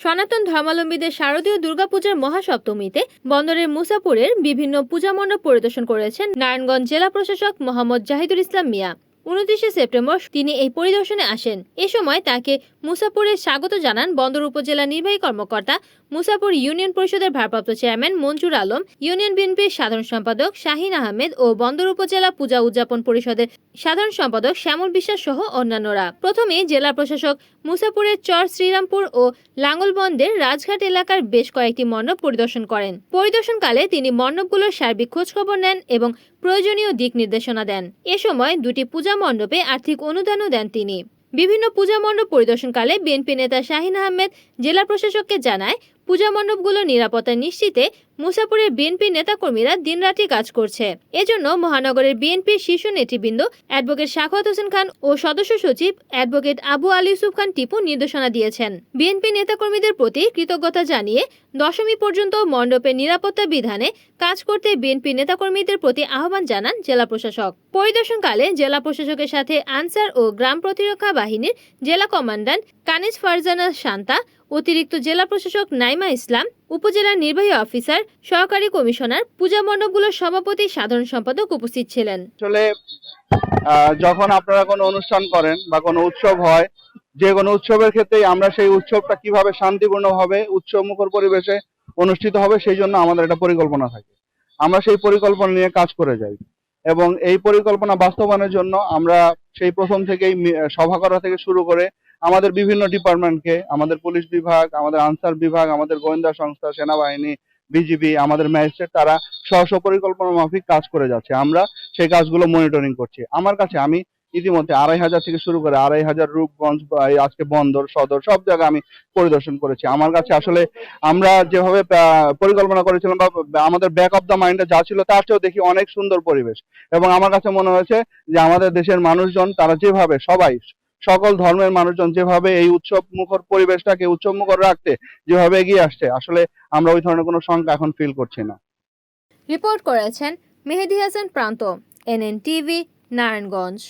সনাতন ধর্মাবলম্বীদের শারদীয় দুর্গাপূজার মহাসপ্তমীতে বন্দরের মুসাপুরের বিভিন্ন পূজা মণ্ডপ পরিদর্শন করেছেন নারায়ণগঞ্জ জেলা প্রশাসক মোহাম্মদ জাহিদুল ইসলাম মিয়া। উনত্রিশে সেপ্টেম্বর তিনি এই পরিদর্শনে আসেন। এ সময় তাকে মুসাপুরে স্বাগত জানান বন্দর উপজেলা নির্বাহী কর্মকর্তা মুসাপুর ইউনিয়ন পরিষদের ভারপ্রাপ্ত চেয়ারম্যান মঞ্জুর আলম, ইউনিয়ন বিএনপির সাধারণ সম্পাদক শাহিন আহমেদ ও বন্দর উপজেলা পূজা উদযাপন পরিষদের সাধারণ সম্পাদক শ্যামল বিশ্বাস সহ অন্যান্যরা। প্রথমে জেলা প্রশাসক মুসাপুরের চর শ্রীরামপুর ও লাঙ্গলবন্দের রাজঘাট এলাকার বেশ কয়েকটি মণ্ডপ পরিদর্শন করেন। পরিদর্শনকালে তিনি মণ্ডপগুলোর সার্বিক খোঁজখবর নেন এবং প্রয়োজনীয় দিক নির্দেশনা দেন। এ সময় দুটি পূজা মণ্ডপে আর্থিক অনুদানও দেন তিনি। বিভিন্ন পূজা মণ্ডপ পরিদর্শনকালে বিএনপি নেতা শাহিন আহমেদ জেলা প্রশাসককে জানায় পূজা মণ্ডপগুলো নিরাপত্তা নিশ্চিতে মুসাপুরের বিএনপি নেতাকর্মীরা দিনরাতি কাজ করছে। এজন্য মহানগরের বিএনপির শীর্ষ নেতৃবৃন্দ অ্যাডভোকেট শাখাওয়াত হোসেন খান ও সদস্য সচিব অ্যাডভোকেট আবু আলী ইউসুফ খান টিপু নির্দেশনা দিয়েছেন। বিএনপি নেতাকর্মীদের প্রতি কৃতজ্ঞতা জানিয়ে দশমী পর্যন্ত মণ্ডপের নিরাপত্তা বিধানে কাজ করতে বিএনপি নেতাকর্মীদের প্রতি আহ্বান জানান জেলা প্রশাসক। পরিদর্শনকালে জেলা প্রশাসকের সাথে আনসার ও গ্রাম প্রতিরক্ষা বাহিনীর জেলা কমান্ডান্ট কানিজ ফারজানা শান্তা অতিরিক্ত জেলা প্রশাসক নাইমা ইসলাম উপজেলার নির্বাহী অফিসার, সহকারী কমিশনার, পূজা মণ্ডপগুলোর সভাপতি, সাধারণ সম্পাদক উপস্থিত ছিলেন। আসলে যখন আপনারা কোনো অনুষ্ঠান করেন বা কোনো উৎসব হয়, যে কোনো উৎসবের ক্ষেত্রে আমরা সেই উৎসবটা কীভাবে শান্তিপূর্ণভাবে উৎসব মুখর পরিবেশে অনুষ্ঠিত হবে, সেই জন্য আমাদের একটা পরিকল্পনা থাকে। আমরা সেই পরিকল্পনা নিয়ে কাজ করে যাই এবং এই পরিকল্পনা বাস্তবায়নের জন্য আমরা সেই প্রথম থেকেই সভা করা থেকে শুরু করে আমাদের বিভিন্ন ডিপার্টমেন্টকে আমাদের পুলিশ বিভাগ, আমাদের আনসার বিভাগ, আমাদের গোয়েন্দা সংস্থা, সেনাবাহিনী বিজিবি আমাদের ম্যাজিস্ট্রেট তারা স্ব পরিকল্পনা মাফিক কাজ করে যাচ্ছে। আমরা সেই কাজগুলো মনিটরিং করছি। আমার কাছে আমি ইতিমধ্যে আড়াই হাজার থেকে শুরু করে আড়াই হাজার রূপগঞ্জ আজকে বন্দর, সদর, সব জায়গায় আমি পরিদর্শন করেছি। আমার কাছে আসলে আমরা যেভাবে পরিকল্পনা করেছিলাম বা আমাদের ব্যাক অফ দ্য মাইন্ডে যা ছিল তার চেয়েও দেখি অনেক সুন্দর পরিবেশ। এবং আমার কাছে মনে হয়েছে যে আমাদের দেশের মানুষজন, তারা যেভাবে সবাই সকল ধর্মের মানুষজন যেভাবে এই উৎসব মুখর পরিবেশটাকে উৎসব মুখর রাখতে যেভাবে এগিয়ে আসছে, আসলে আমরা ওই ধরনের কোনো সংখ্যা এখন ফিল করছি না। রিপোর্ট করেছেন মেহেদি হাসান প্রান্ত, এনএন টিভি, নারায়ণগঞ্জ।